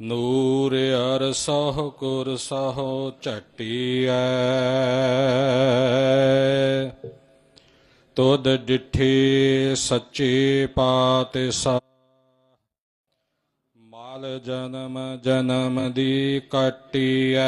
ਨੂਰ ਗੁਰ ਸਹ ਝਟੀਐ। ਤੁਧ ਡਿਠੇ ਸੱਚੇ ਪਾਤਸ਼ਾਹ। ਮਾਲ ਜਨਮ ਜਨਮ ਦੀ ਕਟੀਐ।